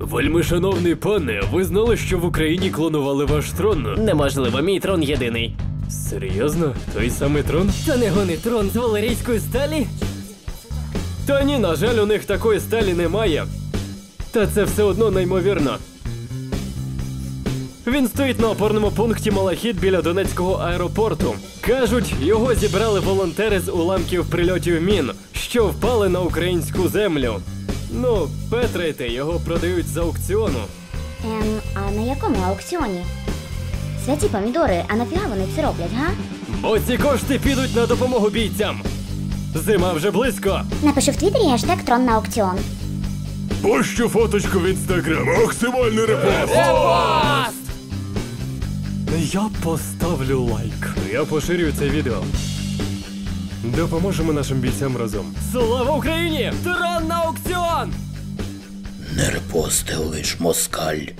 Вельми шановний пане, ви знали, що в Україні клонували ваш трон? Неможливо, мій трон єдиний. Серйозно? Той самий трон? Та не гони трон з валерійської сталі? Та ні, на жаль, у них такої сталі немає. Та це все одно неймовірно. Він стоїть на опорному пункті Малахіт біля Донецького аеропорту. Кажуть, його зібрали волонтери з уламків прильотів мін, що впали на українську землю. Ну, Петрайте, його продають з аукціону. Ем, а на якому аукціоні? Святі помідори, а нафіга вони це роблять, га? Бо ці кошти підуть на допомогу бійцям. Зима вже близько. Напишу в Твіттері гештег трон на аукціон. Пощу фоточку в інстаграм. Максимальний репост. Я поставлю лайк. Я поширюю це відео. Допоможемо нашим бійцям разом. Слава Україні! Трон на аукціон! Не репости лиш москаль.